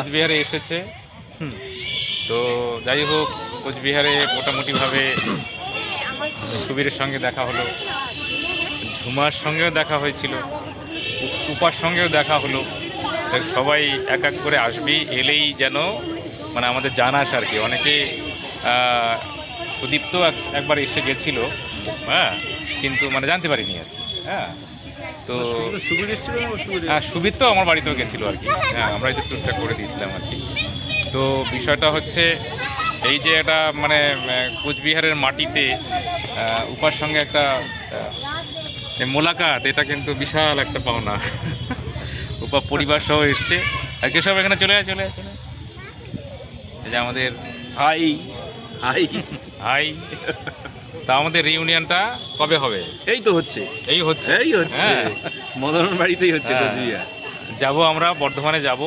কোচবিহারে এসেছে। তো যাই হোক কোচবিহারে মোটামুটিভাবে সুবীরের সঙ্গে দেখা হলো। ঝুমার সঙ্গেও দেখা হয়েছিল। উপার সঙ্গেও দেখা হলো। সবাই এক এক করে আসবি এলেই যেন মানে আমাদের জানাস আর কি। অনেকে সুদীপ্ত এক- একবার এসে গেছিল হ্যাঁ কিন্তু মানে জানতে পারিনি আর কি। হ্যাঁ তো না হ্যাঁ সুবির তো আমার বাড়িতেও গেছিল আর কি। হ্যাঁ আমরা এই যে টুকটাক করে দিয়েছিলাম আর কি। তো বিষয়টা হচ্ছে এই যে একটা মানে কোচবিহারের মাটিতে উপার সঙ্গে একটা মোলাকাত এটা কিন্তু বিশাল একটা পাওনা। উপা পরিবার সহ এসছে। আর কেসব এখানে চলে আয় চলে আয় চলে আয়। এই যে আমাদের হাই হাই। হাই। তা আমাদের রিউনিয়নটা কবে হবে? এই তো হচ্ছে। এই হচ্ছে। এই হচ্ছে। হ্যাঁ। মদন বাড়িতেই হচ্ছে হ্যাঁ। কোচবিহার। যাব আমরা বর্ধমানে যাব।